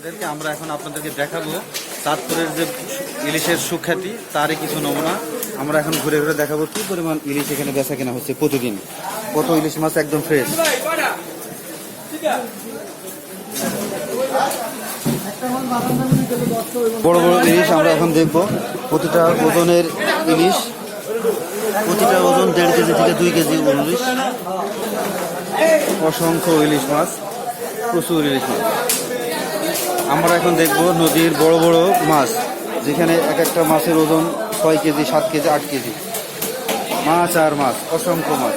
আপনাদেরকে আমরা এখন আপনাদেরকে দেখাবো চাঁদপুরের যে ইলিশের সুখ্যাতি, তারই কিছু নমুনা। আমরা এখন ঘুরে ঘুরে দেখাবো কি পরিমাণ ইলিশ এখানে বেচা কেনা হচ্ছে প্রতিদিন। কত ইলিশ মাছ একদম ফ্রেশ বড় বড় ইলিশ আমরা এখন দেখব। প্রতিটা ওজনের ইলিশ, প্রতিটা ওজন দেড় কেজি থেকে দুই কেজি ইলিশ অসংখ্য ইলিশ মাছ, প্রচুর ইলিশ মাছ। আমরা এখন দেখব নদীর বড় বড় মাছ, যেখানে এক একটা মাছের ওজন ছয় কেজি, সাত কেজি, আট কেজি। মাছ আর মাছ, অসংখ্য মাছ।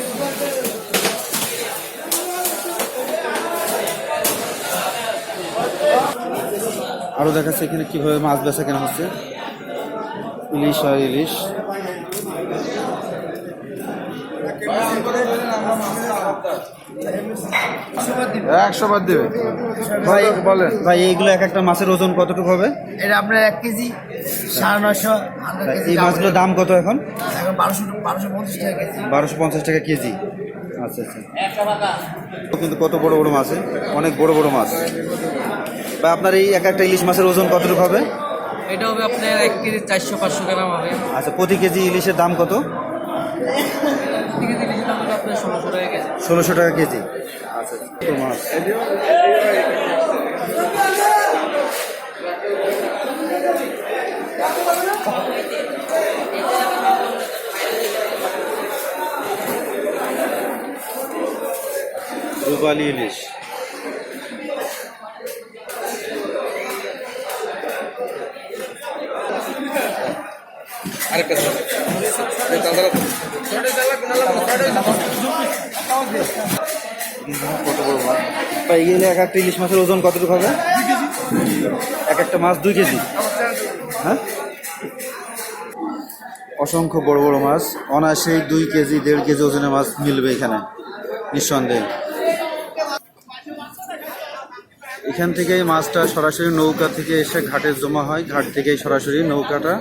আরও দেখাচ্ছে এখানে কীভাবে মাছ বেচা কেনা হচ্ছে। ইলিশ আর ইলিশ। একশো বাদ দেবে। ভাই বলেন ভাই এইগুলো এক একটা মাছের ওজন কতটুকু হবে? এটা আপনার এক কেজি সাড়ে নয়শো এই মাছগুলোর দাম কত এখন? বারোশো বারোশো পঞ্চাশ টাকা কেজি। বারোশো পঞ্চাশ টাকা কেজি। আচ্ছা আচ্ছা। কিন্তু কত বড় বড় মাছ? অনেক বড় বড় মাছ। ভাই আপনার এই এক একটা ইলিশ মাছের ওজন কতটুকু হবে? এটা হবে আপনার এক কেজি চারশো পাঁচশো গ্রাম হবে। আচ্ছা প্রতি কেজি ইলিশের দাম কত? ষোলোশো টাকা কেজি। আচ্ছা মাছ রূপালি ইলিশ। আরেকটা কত বড় মাছ তাই গেলে এক একটা ইলিশ মাছের ওজন কতটুকু হবে? এক একটা মাছ দুই কেজি? হ্যাঁ? অসংখ্য বড় বড় মাছ, অনায়াসেই দুই কেজি, দেড় কেজি ওজনের মাছ মিলবে এখানে, নিঃসন্দেহে। এখান থেকে মাছটা সরাসরি নৌকা থেকে এসে ঘাটে জমা হয়। ঘাট থেকেই সরাসরি নৌকাটা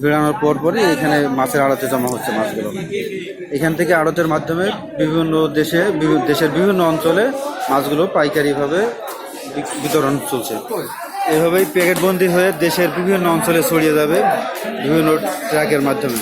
বেড়ানোর পর পরই এখানে মাছের আড়তে জমা হচ্ছে মাছগুলো। এখান থেকে আড়তের মাধ্যমে বিভিন্ন দেশে দেশের বিভিন্ন অঞ্চলে মাছগুলো পাইকারিভাবে বিতরণ চলছে। এভাবেই প্যাকেটবন্দি হয়ে দেশের বিভিন্ন অঞ্চলে ছড়িয়ে যাবে বিভিন্ন ট্রাকের মাধ্যমে।